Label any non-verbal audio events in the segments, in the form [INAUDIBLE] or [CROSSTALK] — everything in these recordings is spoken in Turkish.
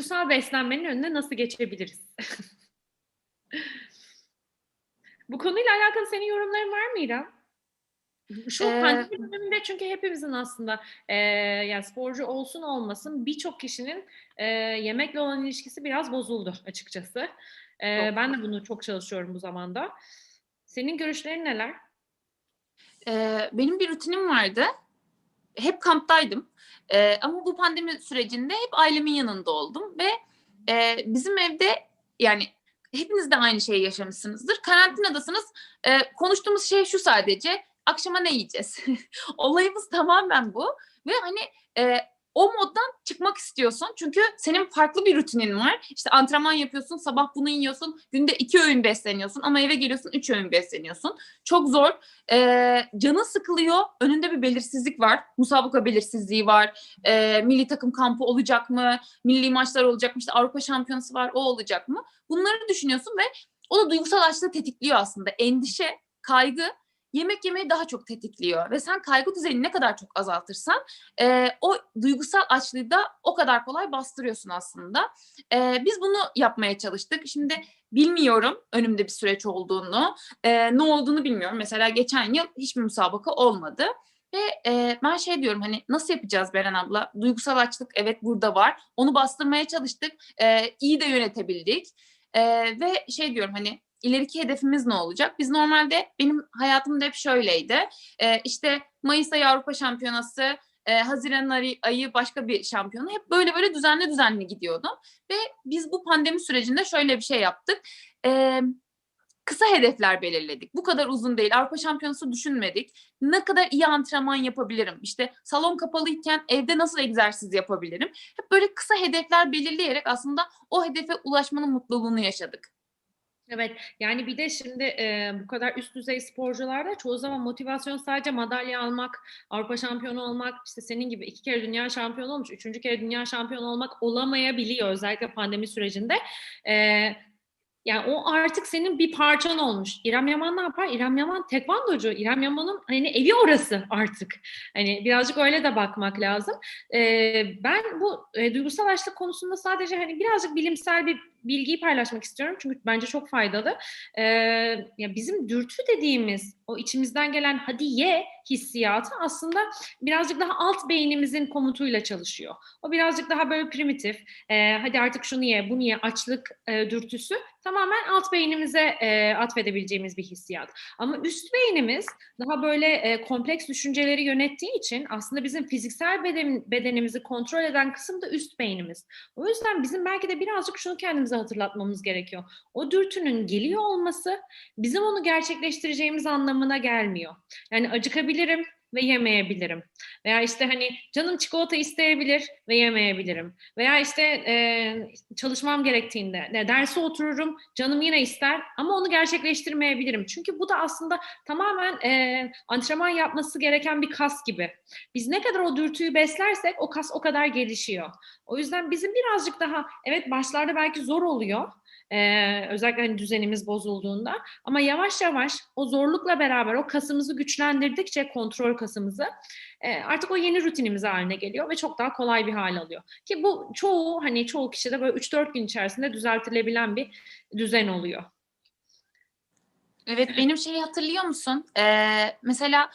duygusal beslenmenin önüne nasıl geçebiliriz? [LAUGHS] Bu konuyla alakalı senin yorumların var mı İrem? Şu Ee, pandemi döneminde çünkü hepimizin aslında e, yani sporcu olsun olmasın birçok kişinin e, yemekle olan ilişkisi biraz bozuldu açıkçası. E, Çok. ben de bunu çok çalışıyorum bu zamanda. Senin görüşlerin neler? Ee, benim bir rutinim vardı. Hep kamptaydım. Ee, ama bu pandemi sürecinde hep ailemin yanında oldum ve e, bizim evde yani hepiniz de aynı şeyi yaşamışsınızdır. Karantinadasınız. Ee, konuştuğumuz şey şu sadece. Akşama ne yiyeceğiz? [LAUGHS] Olayımız tamamen bu. Ve hani e, o moddan çıkmak istiyorsun. Çünkü senin farklı bir rutinin var. İşte antrenman yapıyorsun, sabah bunu yiyorsun, günde iki öğün besleniyorsun ama eve geliyorsun üç öğün besleniyorsun. Çok zor. Ee, canın sıkılıyor. Önünde bir belirsizlik var. Musabaka belirsizliği var. Ee, milli takım kampı olacak mı? Milli maçlar olacak mı? İşte Avrupa Şampiyonası var. O olacak mı? Bunları düşünüyorsun ve o da duygusal açlığı tetikliyor aslında. Endişe, kaygı yemek yemeyi daha çok tetikliyor ve sen kaygı düzeyini ne kadar çok azaltırsan e, o duygusal açlığı da o kadar kolay bastırıyorsun aslında. E, biz bunu yapmaya çalıştık. Şimdi bilmiyorum önümde bir süreç olduğunu, e, ne olduğunu bilmiyorum. Mesela geçen yıl hiçbir müsabaka olmadı. Ve e, ben şey diyorum hani nasıl yapacağız Beren abla? Duygusal açlık evet burada var. Onu bastırmaya çalıştık. E, iyi de yönetebildik. E, ve şey diyorum hani ileriki hedefimiz ne olacak? Biz normalde benim hayatımda hep şöyleydi. E, işte Mayıs ayı Avrupa Şampiyonası, e, Haziran ayı, başka bir şampiyonu. Hep böyle böyle düzenli düzenli gidiyordum. Ve biz bu pandemi sürecinde şöyle bir şey yaptık. E, kısa hedefler belirledik. Bu kadar uzun değil. Avrupa Şampiyonası düşünmedik. Ne kadar iyi antrenman yapabilirim? İşte salon kapalıyken evde nasıl egzersiz yapabilirim? Hep böyle kısa hedefler belirleyerek aslında o hedefe ulaşmanın mutluluğunu yaşadık. Evet yani bir de şimdi e, bu kadar üst düzey sporcularda çoğu zaman motivasyon sadece madalya almak, Avrupa şampiyonu olmak, işte senin gibi iki kere dünya şampiyonu olmuş, üçüncü kere dünya şampiyonu olmak olamayabiliyor özellikle pandemi sürecinde. E, yani o artık senin bir parçan olmuş. İrem Yaman ne yapar? İrem Yaman tekvandocu. İrem Yaman'ın hani evi orası artık. Hani birazcık öyle de bakmak lazım. Ee, ben bu e, duygusal açlık konusunda sadece hani birazcık bilimsel bir bilgiyi paylaşmak istiyorum. Çünkü bence çok faydalı. Ee, ya bizim dürtü dediğimiz o içimizden gelen hadi ye hissiyatı aslında birazcık daha alt beynimizin komutuyla çalışıyor. O birazcık daha böyle primitif. Ee, hadi artık şunu ye, bunu ye, açlık e, dürtüsü tamamen alt beynimize e, atfedebileceğimiz bir hissiyat. Ama üst beynimiz daha böyle e, kompleks düşünceleri yönettiği için aslında bizim fiziksel beden, bedenimizi kontrol eden kısım da üst beynimiz. O yüzden bizim belki de birazcık şunu kendimize hatırlatmamız gerekiyor. O dürtünün geliyor olması bizim onu gerçekleştireceğimiz anlamına gelmiyor. Yani acıkabilirim ve yemeyebilirim. Veya işte hani canım çikolata isteyebilir ve yemeyebilirim. Veya işte e, çalışmam gerektiğinde ne derse otururum canım yine ister ama onu gerçekleştirmeyebilirim. Çünkü bu da aslında tamamen e, antrenman yapması gereken bir kas gibi. Biz ne kadar o dürtüyü beslersek o kas o kadar gelişiyor. O yüzden bizim birazcık daha evet başlarda belki zor oluyor. Ee, özellikle hani düzenimiz bozulduğunda ama yavaş yavaş o zorlukla beraber o kasımızı güçlendirdikçe kontrol kasımızı e, artık o yeni rutinimiz haline geliyor ve çok daha kolay bir hal alıyor. Ki bu çoğu hani çoğu kişide böyle 3-4 gün içerisinde düzeltilebilen bir düzen oluyor. Evet benim şeyi hatırlıyor musun? Ee, mesela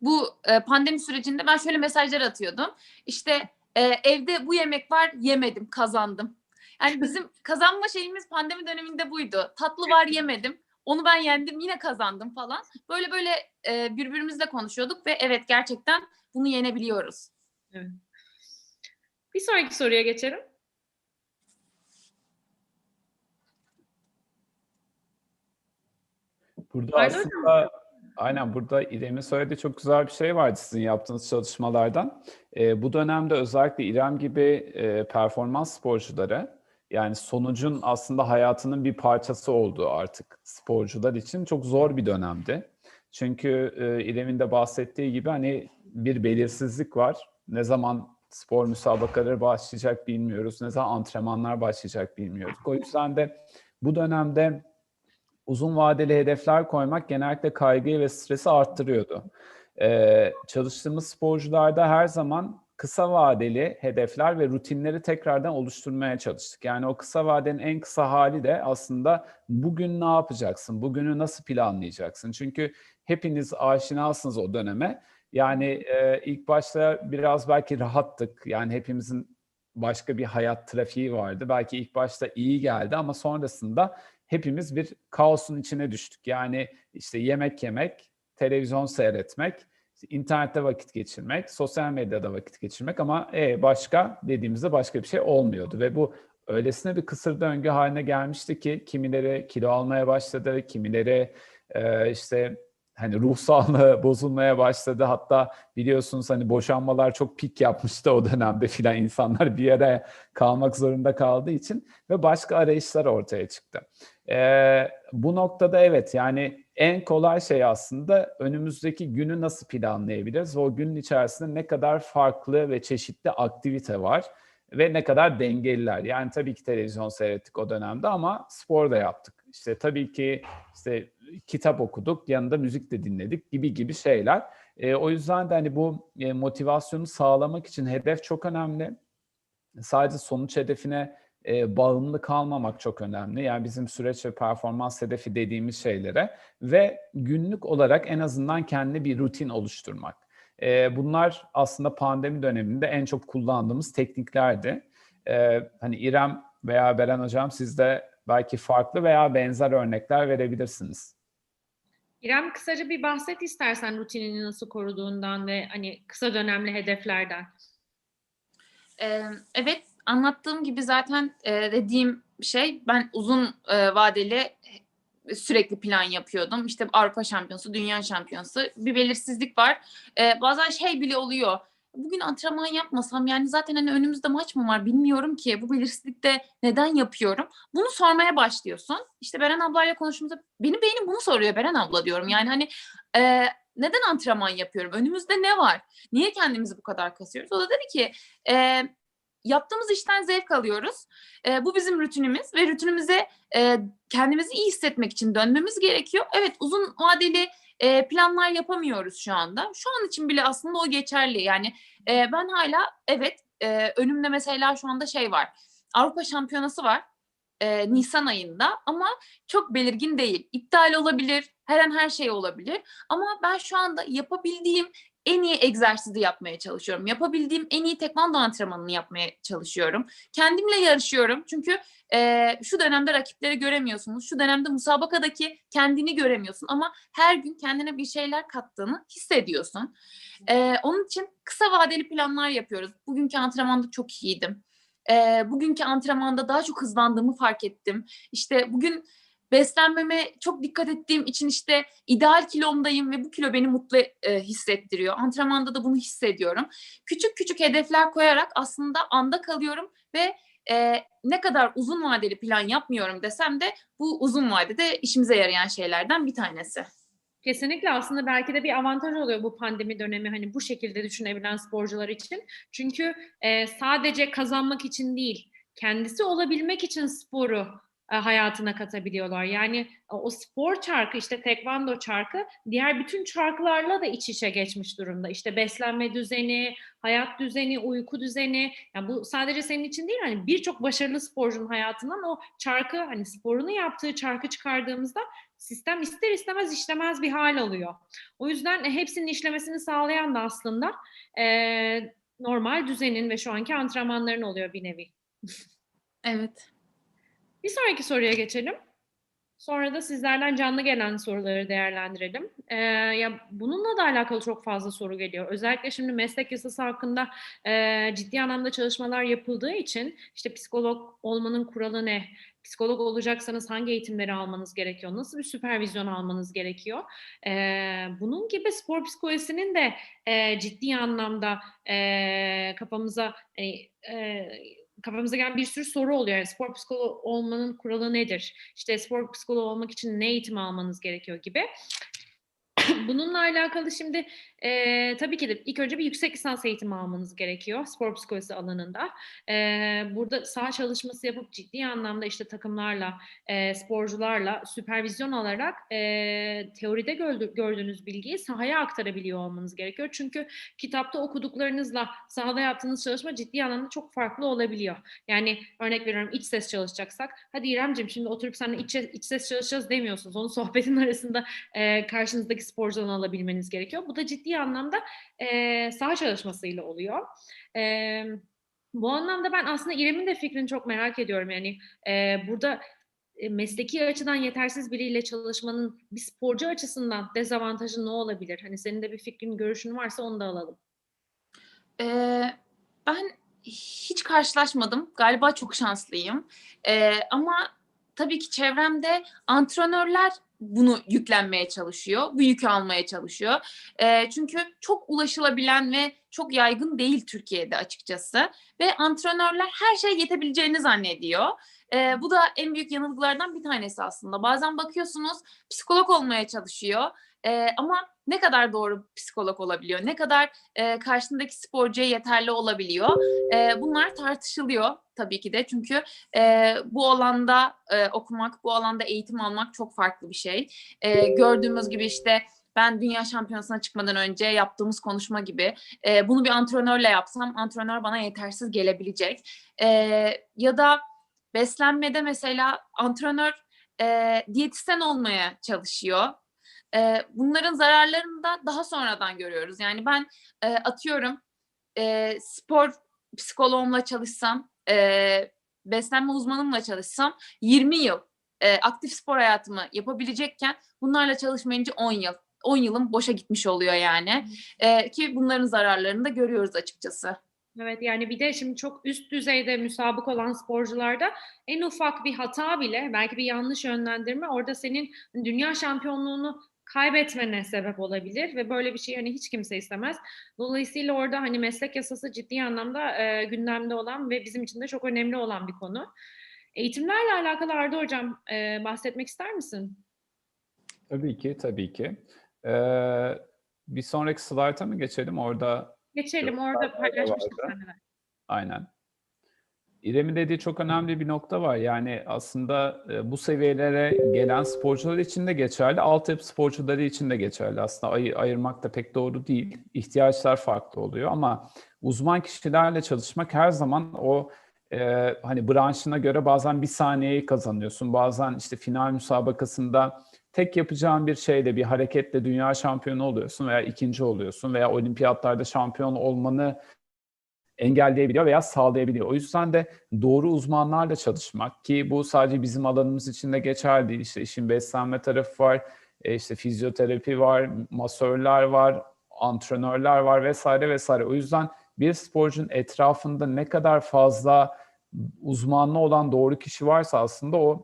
bu e, pandemi sürecinde ben şöyle mesajlar atıyordum. İşte e, evde bu yemek var yemedim kazandım. Yani bizim kazanma şeyimiz pandemi döneminde buydu. Tatlı var yemedim. Onu ben yendim yine kazandım falan. Böyle böyle e, birbirimizle konuşuyorduk ve evet gerçekten bunu yenebiliyoruz. Evet. Bir sonraki soruya geçelim. Burada Pardon aslında aynen burada İrem'in söylediği çok güzel bir şey vardı sizin yaptığınız çalışmalardan. Ee, bu dönemde özellikle İrem gibi e, performans sporcuları yani sonucun aslında hayatının bir parçası olduğu artık sporcular için çok zor bir dönemdi. Çünkü e, İrem'in de bahsettiği gibi hani bir belirsizlik var. Ne zaman spor müsabakaları başlayacak bilmiyoruz. Ne zaman antrenmanlar başlayacak bilmiyoruz. O yüzden de bu dönemde uzun vadeli hedefler koymak genellikle kaygıyı ve stresi arttırıyordu. Ee, çalıştığımız sporcularda her zaman kısa vadeli hedefler ve rutinleri tekrardan oluşturmaya çalıştık. Yani o kısa vadenin en kısa hali de aslında bugün ne yapacaksın, bugünü nasıl planlayacaksın? Çünkü hepiniz aşinasınız o döneme. Yani e, ilk başta biraz belki rahattık. Yani hepimizin başka bir hayat trafiği vardı. Belki ilk başta iyi geldi ama sonrasında hepimiz bir kaosun içine düştük. Yani işte yemek yemek, televizyon seyretmek, internette vakit geçirmek, sosyal medyada vakit geçirmek ama e, başka dediğimizde başka bir şey olmuyordu ve bu öylesine bir kısır döngü haline gelmişti ki kimileri kilo almaya başladı, kimileri e, işte hani ruh sağlığı [LAUGHS] bozulmaya başladı. Hatta biliyorsunuz hani boşanmalar çok pik yapmıştı o dönemde filan insanlar bir yere kalmak zorunda kaldığı için ve başka arayışlar ortaya çıktı. Ee, bu noktada evet yani en kolay şey aslında önümüzdeki günü nasıl planlayabiliriz? O günün içerisinde ne kadar farklı ve çeşitli aktivite var ve ne kadar dengeliler. Yani tabii ki televizyon seyrettik o dönemde ama spor da yaptık. İşte tabii ki işte kitap okuduk, yanında müzik de dinledik gibi gibi şeyler. E, o yüzden de hani bu e, motivasyonu sağlamak için hedef çok önemli. Sadece sonuç hedefine e, bağımlı kalmamak çok önemli. Yani bizim süreç ve performans hedefi dediğimiz şeylere ve günlük olarak en azından kendi bir rutin oluşturmak. E, bunlar aslında pandemi döneminde en çok kullandığımız tekniklerdi. E, hani İrem veya Beren Hocam siz de belki farklı veya benzer örnekler verebilirsiniz. İrem kısaca bir bahset istersen rutinini nasıl koruduğundan ve hani kısa dönemli hedeflerden. Evet anlattığım gibi zaten dediğim şey ben uzun vadeli sürekli plan yapıyordum. İşte Avrupa Şampiyonası, Dünya Şampiyonası bir belirsizlik var. Bazen şey bile oluyor. Bugün antrenman yapmasam yani zaten hani önümüzde maç mı var bilmiyorum ki bu belirsizlikte neden yapıyorum. Bunu sormaya başlıyorsun. İşte Beren ablayla konuştuğumuzda benim beynim bunu soruyor Beren abla diyorum. Yani hani e, neden antrenman yapıyorum? Önümüzde ne var? Niye kendimizi bu kadar kasıyoruz? O da dedi ki e, yaptığımız işten zevk alıyoruz. E, bu bizim rutinimiz ve rutinimize e, kendimizi iyi hissetmek için dönmemiz gerekiyor. Evet uzun vadeli e, planlar yapamıyoruz şu anda. Şu an için bile aslında o geçerli. Yani e, ben hala evet e, önümde mesela şu anda şey var. Avrupa Şampiyonası var. E, Nisan ayında ama çok belirgin değil. İptal olabilir, her an her şey olabilir. Ama ben şu anda yapabildiğim en iyi egzersizi yapmaya çalışıyorum. Yapabildiğim en iyi tekvando antrenmanını yapmaya çalışıyorum. Kendimle yarışıyorum. Çünkü e, şu dönemde rakipleri göremiyorsunuz. Şu dönemde musabakadaki kendini göremiyorsun. Ama her gün kendine bir şeyler kattığını hissediyorsun. E, onun için kısa vadeli planlar yapıyoruz. Bugünkü antrenmanda çok iyiydim. E, bugünkü antrenmanda daha çok hızlandığımı fark ettim. İşte bugün beslenmeme çok dikkat ettiğim için işte ideal kilomdayım ve bu kilo beni mutlu e, hissettiriyor. Antrenmanda da bunu hissediyorum. Küçük küçük hedefler koyarak aslında anda kalıyorum ve e, ne kadar uzun vadeli plan yapmıyorum desem de bu uzun vadede işimize yarayan şeylerden bir tanesi. Kesinlikle aslında belki de bir avantaj oluyor bu pandemi dönemi hani bu şekilde düşünebilen sporcular için. Çünkü e, sadece kazanmak için değil, kendisi olabilmek için sporu hayatına katabiliyorlar. Yani e, o spor çarkı işte tekvando çarkı diğer bütün çarklarla da iç içe geçmiş durumda. İşte beslenme düzeni, hayat düzeni, uyku düzeni. Yani bu sadece senin için değil hani birçok başarılı sporcunun hayatından o çarkı hani sporunu yaptığı çarkı çıkardığımızda sistem ister istemez işlemez bir hal alıyor. O yüzden hepsinin işlemesini sağlayan da aslında e, normal düzenin ve şu anki antrenmanların oluyor bir nevi. Evet. Bir sonraki soruya geçelim. Sonra da sizlerden canlı gelen soruları değerlendirelim. Ee, ya bununla da alakalı çok fazla soru geliyor. Özellikle şimdi meslek yasası hakkında e, ciddi anlamda çalışmalar yapıldığı için işte psikolog olmanın kuralı ne? Psikolog olacaksanız hangi eğitimleri almanız gerekiyor? Nasıl bir süpervizyon almanız gerekiyor? Ee, bunun gibi spor psikolojisinin de e, ciddi anlamda e, kafamıza e, e, kafamıza gelen bir sürü soru oluyor. Yani spor psikoloğu olmanın kuralı nedir? İşte spor psikoloğu olmak için ne eğitim almanız gerekiyor gibi. [LAUGHS] Bununla alakalı şimdi e, tabii ki de ilk önce bir yüksek lisans eğitimi almanız gerekiyor spor psikolojisi alanında. E, burada saha çalışması yapıp ciddi anlamda işte takımlarla, e, sporcularla süpervizyon alarak e, teoride gördü, gördüğünüz bilgiyi sahaya aktarabiliyor olmanız gerekiyor. Çünkü kitapta okuduklarınızla sahada yaptığınız çalışma ciddi anlamda çok farklı olabiliyor. Yani örnek veriyorum iç ses çalışacaksak, hadi İremciğim şimdi oturup seninle iç, iç ses çalışacağız demiyorsunuz. Onu sohbetin arasında e, karşınızdaki sporcudan alabilmeniz gerekiyor. Bu da ciddi anlamda e, saha çalışmasıyla oluyor. E, bu anlamda ben aslında İrem'in de fikrini çok merak ediyorum. Yani e, burada mesleki açıdan yetersiz biriyle çalışmanın bir sporcu açısından dezavantajı ne olabilir? Hani senin de bir fikrin, görüşün varsa onu da alalım. Ee, ben hiç karşılaşmadım. Galiba çok şanslıyım. Ee, ama tabii ki çevremde antrenörler bunu yüklenmeye çalışıyor. Bu yükü almaya çalışıyor. E, çünkü çok ulaşılabilen ve çok yaygın değil Türkiye'de açıkçası. Ve antrenörler her şeye yetebileceğini zannediyor. E, bu da en büyük yanılgılardan bir tanesi aslında. Bazen bakıyorsunuz psikolog olmaya çalışıyor. E, ama ne kadar doğru psikolog olabiliyor, ne kadar e, karşısındaki sporcuya yeterli olabiliyor. E, bunlar tartışılıyor tabii ki de çünkü e, bu alanda e, okumak, bu alanda eğitim almak çok farklı bir şey. E, gördüğümüz gibi işte ben dünya şampiyonasına çıkmadan önce yaptığımız konuşma gibi e, bunu bir antrenörle yapsam antrenör bana yetersiz gelebilecek. E, ya da beslenmede mesela antrenör e, diyetisyen olmaya çalışıyor e, bunların zararlarını da daha sonradan görüyoruz. Yani ben e, atıyorum e, spor psikoloğumla çalışsam, e, beslenme uzmanımla çalışsam 20 yıl e, aktif spor hayatımı yapabilecekken bunlarla çalışmayınca 10 yıl. 10 yılım boşa gitmiş oluyor yani. E, ki bunların zararlarını da görüyoruz açıkçası. Evet yani bir de şimdi çok üst düzeyde müsabık olan sporcularda en ufak bir hata bile belki bir yanlış yönlendirme orada senin dünya şampiyonluğunu kaybetmene sebep olabilir ve böyle bir şey hani hiç kimse istemez. Dolayısıyla orada hani meslek yasası ciddi anlamda e, gündemde olan ve bizim için de çok önemli olan bir konu. Eğitimlerle alakalı Arda Hocam e, bahsetmek ister misin? Tabii ki, tabii ki. Ee, bir sonraki slayta mı geçelim? Orada Geçelim, orada paylaşmıştık seninle. Aynen. İrem'in dediği çok önemli bir nokta var. Yani aslında e, bu seviyelere gelen sporcular için de geçerli, altyapı sporcuları için de geçerli. Aslında ay- ayırmak da pek doğru değil. İhtiyaçlar farklı oluyor ama uzman kişilerle çalışmak her zaman o e, hani branşına göre bazen bir saniyeyi kazanıyorsun. Bazen işte final müsabakasında tek yapacağın bir şeyle, bir hareketle dünya şampiyonu oluyorsun veya ikinci oluyorsun veya olimpiyatlarda şampiyon olmanı engelleyebiliyor veya sağlayabiliyor. O yüzden de doğru uzmanlarla çalışmak ki bu sadece bizim alanımız için de geçerli değil. İşte işin beslenme tarafı var, e, işte fizyoterapi var, masörler var, antrenörler var vesaire vesaire. O yüzden bir sporcunun etrafında ne kadar fazla uzmanlı olan doğru kişi varsa aslında o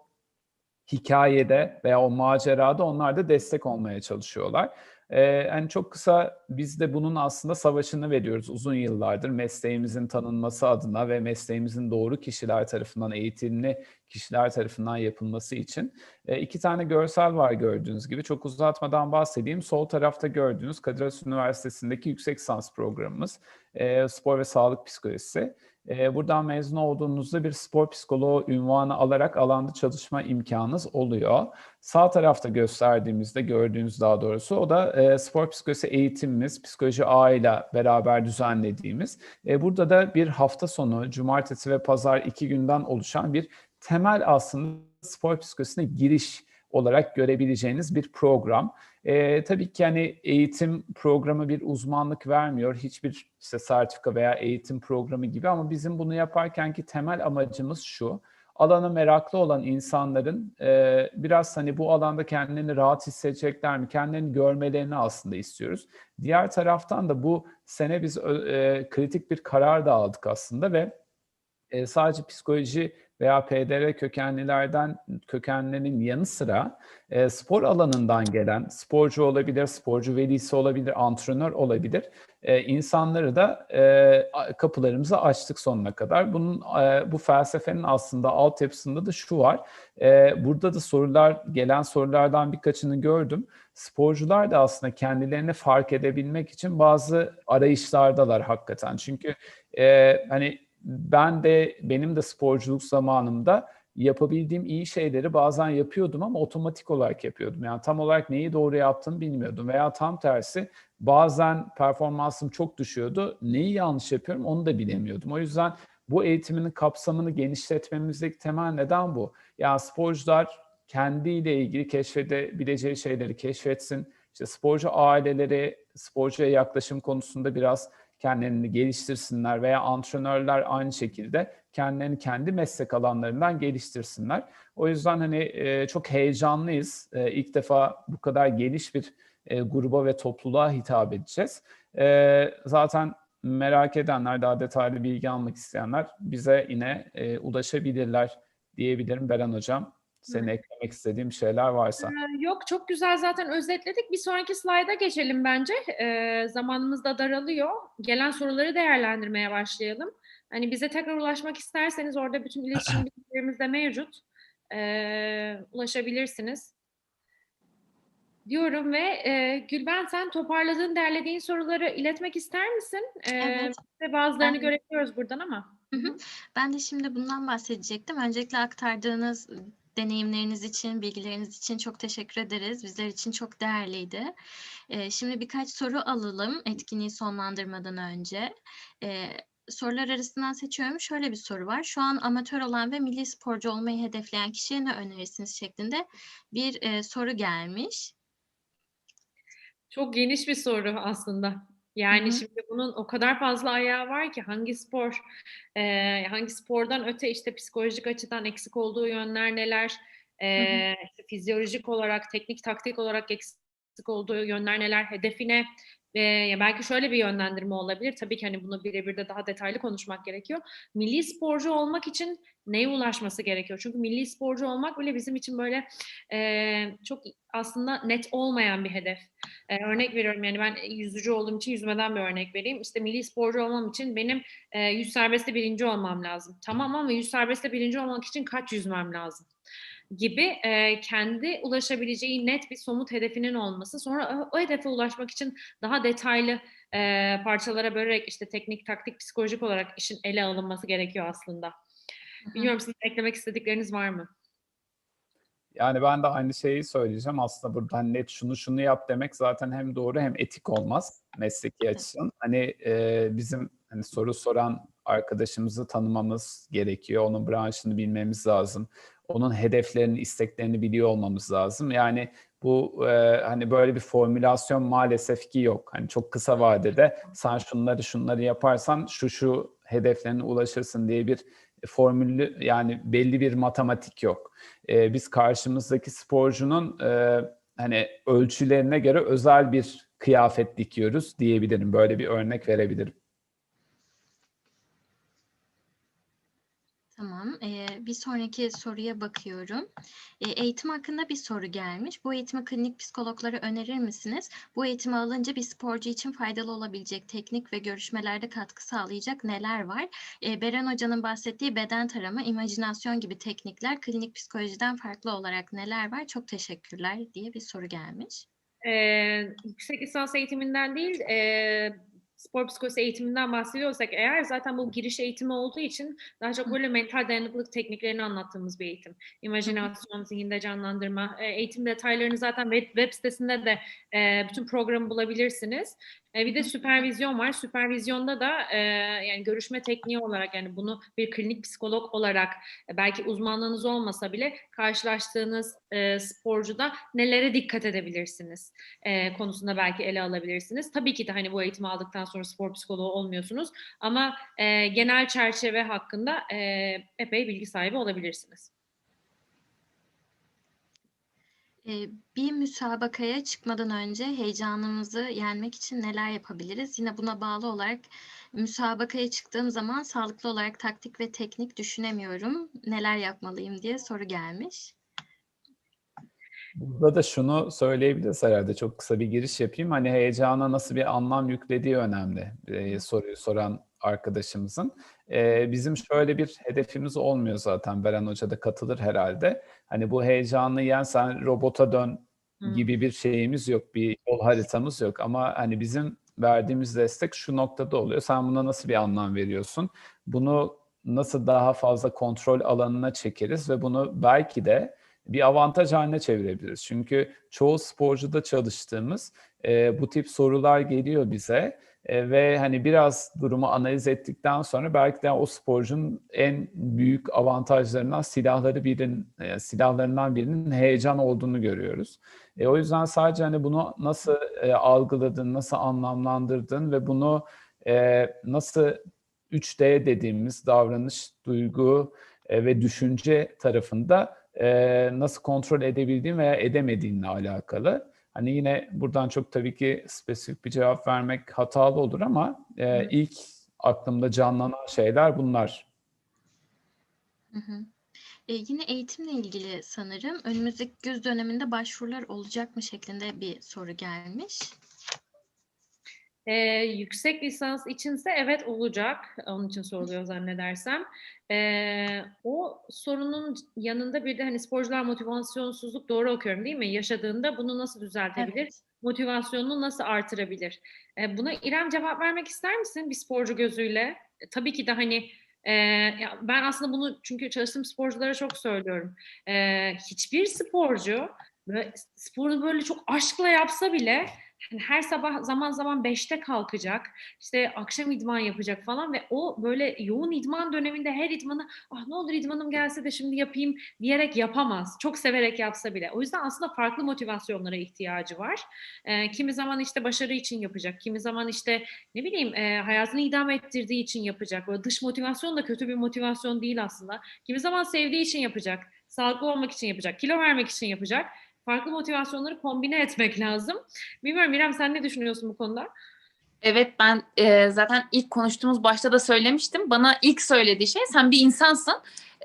hikayede veya o macerada onlar da destek olmaya çalışıyorlar. Ee, yani çok kısa biz de bunun aslında savaşını veriyoruz uzun yıllardır mesleğimizin tanınması adına ve mesleğimizin doğru kişiler tarafından eğitimli kişiler tarafından yapılması için. Ee, iki tane görsel var gördüğünüz gibi. Çok uzatmadan bahsedeyim. Sol tarafta gördüğünüz Kadir Has Üniversitesi'ndeki yüksek lisans programımız e, spor ve sağlık psikolojisi. E, buradan mezun olduğunuzda bir spor psikoloğu ünvanı alarak alanda çalışma imkanınız oluyor. Sağ tarafta gösterdiğimizde gördüğünüz daha doğrusu o da e, spor psikolojisi eğitimimiz, psikoloji A ile beraber düzenlediğimiz. Burada da bir hafta sonu, cumartesi ve pazar iki günden oluşan bir temel aslında spor psikolojisine giriş olarak görebileceğiniz bir program. E, tabii ki yani eğitim programı bir uzmanlık vermiyor. Hiçbir işte sertifika veya eğitim programı gibi ama bizim bunu yaparken ki temel amacımız şu. Alana meraklı olan insanların e, biraz hani bu alanda kendilerini rahat hissedecekler mi, kendilerini görmelerini aslında istiyoruz. Diğer taraftan da bu sene biz e, kritik bir karar da aldık aslında ve e, sadece psikoloji veya PDR kökenlilerden kökenlerin yanı sıra e, spor alanından gelen sporcu olabilir, sporcu velisi olabilir, antrenör olabilir. E, insanları da e, kapılarımızı açtık sonuna kadar. Bunun e, bu felsefenin aslında altyapısında da şu var. E, burada da sorular gelen sorulardan birkaçını gördüm. Sporcular da aslında kendilerini fark edebilmek için bazı arayışlardalar hakikaten. Çünkü e, hani ben de benim de sporculuk zamanımda yapabildiğim iyi şeyleri bazen yapıyordum ama otomatik olarak yapıyordum. Yani tam olarak neyi doğru yaptığımı bilmiyordum veya tam tersi bazen performansım çok düşüyordu. Neyi yanlış yapıyorum onu da bilemiyordum. O yüzden bu eğitiminin kapsamını genişletmemizdeki temel neden bu. Yani sporcular kendiyle ilgili keşfedebileceği şeyleri keşfetsin. İşte sporcu aileleri sporcuya yaklaşım konusunda biraz kendilerini geliştirsinler veya antrenörler aynı şekilde kendilerini kendi meslek alanlarından geliştirsinler. O yüzden hani e, çok heyecanlıyız. E, ilk defa bu kadar geniş bir e, gruba ve topluluğa hitap edeceğiz. E, zaten merak edenler, daha detaylı bilgi almak isteyenler bize yine e, ulaşabilirler diyebilirim Beren Hocam. Senin eklemek istediğim şeyler varsa. Ee, Yok çok güzel zaten özetledik. Bir sonraki slayda geçelim bence. Ee, zamanımız da daralıyor. Gelen soruları değerlendirmeye başlayalım. Hani bize tekrar ulaşmak isterseniz orada bütün iletişim [CLEARS THROAT] bilgilerimiz de mevcut. Ee, ulaşabilirsiniz. Diyorum ve e, Gülben sen toparladığın, derlediğin soruları iletmek ister misin? Ee, Evet. ve bazılarını Ben- görebiliyoruz buradan ama. Hı hı. Ben de şimdi bundan bahsedecektim. Öncelikle aktardığınız deneyimleriniz için, bilgileriniz için çok teşekkür ederiz. Bizler için çok değerliydi. Ee, şimdi birkaç soru alalım etkinliği sonlandırmadan önce. Ee, sorular arasından seçiyorum. Şöyle bir soru var. Şu an amatör olan ve milli sporcu olmayı hedefleyen kişiye ne önerirsiniz şeklinde bir e, soru gelmiş. Çok geniş bir soru aslında. Yani Hı hı. şimdi bunun o kadar fazla ayağı var ki hangi spor, eee, hangi spordan öte işte psikolojik açıdan eksik olduğu yönler neler, işte fizyolojik olarak, teknik taktik olarak eksik olduğu yönler neler, hedefine eee, ya belki şöyle bir yönlendirme olabilir. Tabii ki hani bunu birebir de daha detaylı konuşmak gerekiyor. Milli sporcu olmak için neye ulaşması gerekiyor? Çünkü milli sporcu olmak bile bizim için böyle eee, çok aslında net olmayan bir hedef. Ee, örnek veriyorum yani ben yüzücü olduğum için yüzmeden bir örnek vereyim. İşte milli sporcu olmam için benim e, yüz serbestte birinci olmam lazım. Tamam ama yüz serbestte birinci olmak için kaç yüzmem lazım? Gibi e, kendi ulaşabileceği net bir somut hedefinin olması. Sonra o, o hedefe ulaşmak için daha detaylı e, parçalara bölerek işte teknik, taktik, psikolojik olarak işin ele alınması gerekiyor aslında. Bilmiyorum sizin eklemek istedikleriniz var mı? Yani ben de aynı şeyi söyleyeceğim. Aslında buradan net şunu şunu yap demek zaten hem doğru hem etik olmaz mesleki açıdan. Hani e, bizim hani soru soran arkadaşımızı tanımamız gerekiyor. Onun branşını bilmemiz lazım. Onun hedeflerini, isteklerini biliyor olmamız lazım. Yani bu e, hani böyle bir formülasyon maalesef ki yok. Hani çok kısa vadede sen şunları şunları yaparsan şu şu hedeflerine ulaşırsın diye bir formüllü yani belli bir matematik yok. Ee, biz karşımızdaki sporcunun e, hani ölçülerine göre özel bir kıyafet dikiyoruz diyebilirim. Böyle bir örnek verebilirim. Tamam. Ee, bir sonraki soruya bakıyorum. Ee, eğitim hakkında bir soru gelmiş. Bu eğitimi klinik psikologlara önerir misiniz? Bu eğitimi alınca bir sporcu için faydalı olabilecek teknik ve görüşmelerde katkı sağlayacak neler var? Ee, Beren Hoca'nın bahsettiği beden tarama, imajinasyon gibi teknikler klinik psikolojiden farklı olarak neler var? Çok teşekkürler diye bir soru gelmiş. Ee, yüksek lisans eğitiminden değil, e, spor psikolojisi eğitiminden bahsediyorsak eğer zaten bu giriş eğitimi olduğu için daha çok böyle mental dayanıklılık tekniklerini anlattığımız bir eğitim. İmajinasyon, zihinde canlandırma, e, eğitim detaylarını zaten web, web sitesinde de e, bütün programı bulabilirsiniz. E, bir de süpervizyon var. Süpervizyonda da e, yani görüşme tekniği olarak yani bunu bir klinik psikolog olarak e, belki uzmanlığınız olmasa bile karşılaştığınız e, sporcuda nelere dikkat edebilirsiniz e, konusunda belki ele alabilirsiniz. Tabii ki de hani bu eğitimi aldıktan sonra spor psikoloğu olmuyorsunuz ama e, genel çerçeve hakkında e, epey bilgi sahibi olabilirsiniz. Ee, bir müsabakaya çıkmadan önce heyecanımızı yenmek için neler yapabiliriz? Yine buna bağlı olarak müsabakaya çıktığım zaman sağlıklı olarak taktik ve teknik düşünemiyorum. Neler yapmalıyım diye soru gelmiş. Burada da şunu söyleyebiliriz herhalde. Çok kısa bir giriş yapayım. Hani heyecana nasıl bir anlam yüklediği önemli e, soruyu soran arkadaşımızın. E, bizim şöyle bir hedefimiz olmuyor zaten. Beren Hoca da katılır herhalde. Hani bu heyecanı yen sen robota dön gibi bir şeyimiz yok. Bir yol haritamız yok. Ama hani bizim verdiğimiz destek şu noktada oluyor. Sen buna nasıl bir anlam veriyorsun? Bunu nasıl daha fazla kontrol alanına çekeriz ve bunu belki de bir avantaj haline çevirebiliriz. Çünkü çoğu sporcuda çalıştığımız e, bu tip sorular geliyor bize E, ve hani biraz durumu analiz ettikten sonra belki de o sporcunun en büyük avantajlarından silahları birinin e, silahlarından birinin heyecan olduğunu görüyoruz. E, o yüzden sadece hani bunu nasıl e, algıladın, nasıl anlamlandırdın ve bunu e, nasıl 3D dediğimiz davranış, duygu e, ve düşünce tarafında e, nasıl kontrol edebildiğin veya edemediğinle alakalı. Hani yine buradan çok tabii ki spesifik bir cevap vermek hatalı olur ama e, ilk aklımda canlanan şeyler bunlar. Hı hı. Ee, yine eğitimle ilgili sanırım önümüzdeki güz döneminde başvurular olacak mı şeklinde bir soru gelmiş. Ee, yüksek lisans içinse evet olacak. Onun için soruluyor zannedersem. Ee, o sorunun yanında bir de hani sporcular motivasyonsuzluk doğru okuyorum değil mi? Yaşadığında bunu nasıl düzeltebilir? Evet. Motivasyonunu nasıl artırabilir? Ee, buna İrem cevap vermek ister misin bir sporcu gözüyle? E, tabii ki de hani e, ya ben aslında bunu çünkü çalıştığım sporculara çok söylüyorum. E, hiçbir sporcu böyle, sporu böyle çok aşkla yapsa bile hani her sabah zaman zaman 5'te kalkacak, işte akşam idman yapacak falan ve o böyle yoğun idman döneminde her idmanı ah ne olur idmanım gelse de şimdi yapayım diyerek yapamaz. Çok severek yapsa bile. O yüzden aslında farklı motivasyonlara ihtiyacı var. Ee, kimi zaman işte başarı için yapacak, kimi zaman işte ne bileyim e, hayatını idame ettirdiği için yapacak. Böyle dış motivasyon da kötü bir motivasyon değil aslında. Kimi zaman sevdiği için yapacak, sağlıklı olmak için yapacak, kilo vermek için yapacak farklı motivasyonları kombine etmek lazım. Bilmiyorum İrem sen ne düşünüyorsun bu konuda? Evet ben e, zaten ilk konuştuğumuz başta da söylemiştim. Bana ilk söylediği şey sen bir insansın.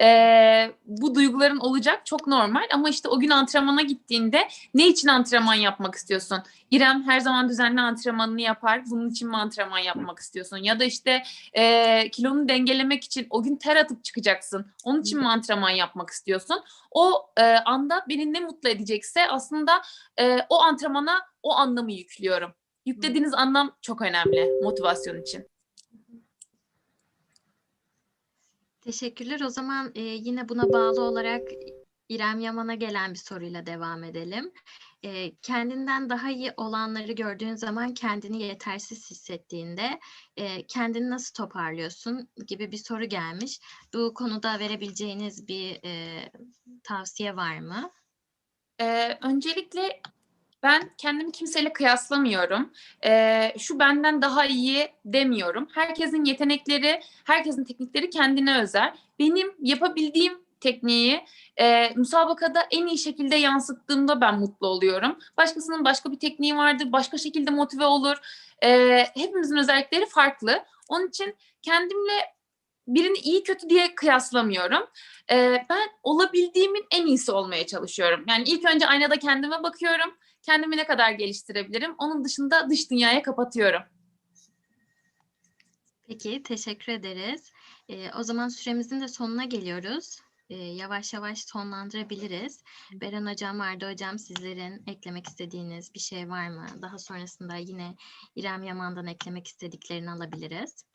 E, bu duyguların olacak çok normal ama işte o gün antrenmana gittiğinde ne için antrenman yapmak istiyorsun? İrem her zaman düzenli antrenmanını yapar. Bunun için mi antrenman yapmak istiyorsun? Ya da işte e, kilonu dengelemek için o gün ter atıp çıkacaksın. Onun için mi antrenman yapmak istiyorsun? O e, anda beni ne mutlu edecekse aslında e, o antrenmana o anlamı yüklüyorum. Yüklediğiniz anlam çok önemli motivasyon için. Teşekkürler. O zaman e, yine buna bağlı olarak İrem Yaman'a gelen bir soruyla devam edelim. E, kendinden daha iyi olanları gördüğün zaman kendini yetersiz hissettiğinde e, kendini nasıl toparlıyorsun gibi bir soru gelmiş. Bu konuda verebileceğiniz bir e, tavsiye var mı? Ee, öncelikle ben kendimi kimseyle kıyaslamıyorum. Ee, şu benden daha iyi demiyorum. Herkesin yetenekleri, herkesin teknikleri kendine özel. Benim yapabildiğim tekniği e, müsabakada en iyi şekilde yansıttığımda ben mutlu oluyorum. Başkasının başka bir tekniği vardır, başka şekilde motive olur. Ee, hepimizin özellikleri farklı. Onun için kendimle birini iyi kötü diye kıyaslamıyorum. Ee, ben olabildiğimin en iyisi olmaya çalışıyorum. Yani ilk önce aynada kendime bakıyorum. Kendimi ne kadar geliştirebilirim? Onun dışında dış dünyaya kapatıyorum. Peki, teşekkür ederiz. E, o zaman süremizin de sonuna geliyoruz. E, yavaş yavaş sonlandırabiliriz. Beren Hocam, Arda Hocam sizlerin eklemek istediğiniz bir şey var mı? Daha sonrasında yine İrem Yaman'dan eklemek istediklerini alabiliriz.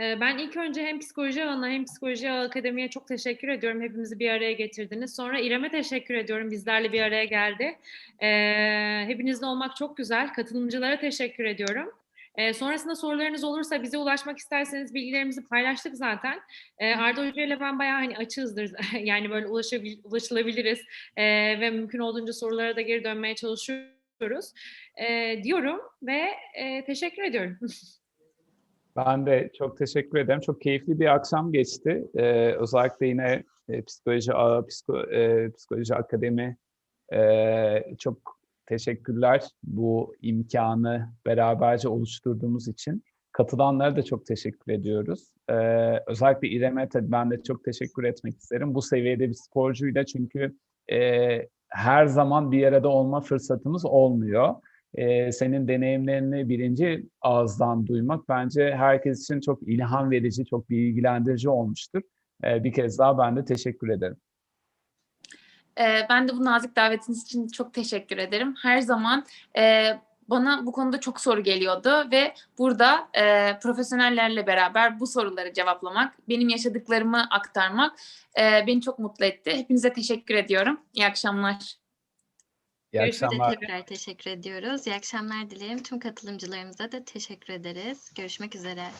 Ee, Ben ilk önce hem psikoloji ağına hem psikoloji akademiye çok teşekkür ediyorum. Hepimizi bir araya getirdiniz. Sonra İrem'e teşekkür ediyorum. Bizlerle bir araya geldi. Ee, hepinizle olmak çok güzel. Katılımcılara teşekkür ediyorum. Ee, sonrasında sorularınız olursa bize ulaşmak isterseniz bilgilerimizi paylaştık zaten. Arda Hoca ile ben bayağı hani açığızdır. [LAUGHS] yani böyle ulaşabil, ulaşılabiliriz. Ve mümkün olduğunca sorulara da geri dönmeye çalışıyoruz. Diyorum ve e, teşekkür ediyorum. [LAUGHS] Ben de çok teşekkür ederim. Çok keyifli bir akşam geçti. Ee, özellikle yine e, psikoloji ağı, psiko, e, psikoloji akademi Ee, çok teşekkürler bu imkanı beraberce oluşturduğumuz için. Katılanlara da çok teşekkür ediyoruz. Ee, özellikle İrem'e tabii ben de çok teşekkür etmek isterim. Bu seviyede bir sporcuyla çünkü e, her zaman bir arada olma fırsatımız olmuyor. Ee, senin deneyimlerini birinci ağızdan duymak bence herkes için çok ilham verici, çok bilgilendirici olmuştur. Ee, bir kez daha ben de teşekkür ederim. Ben de bu nazik davetiniz için çok teşekkür ederim. Her zaman e, bana bu konuda çok soru geliyordu ve burada e, profesyonellerle beraber bu soruları cevaplamak, benim yaşadıklarımı aktarmak e, beni çok mutlu etti. Hepinize teşekkür ediyorum. İyi akşamlar. İyi Görüşmek akşamlar. Tekrar teşekkür ediyoruz. İyi akşamlar dilerim. Tüm katılımcılarımıza da teşekkür ederiz. Görüşmek üzere.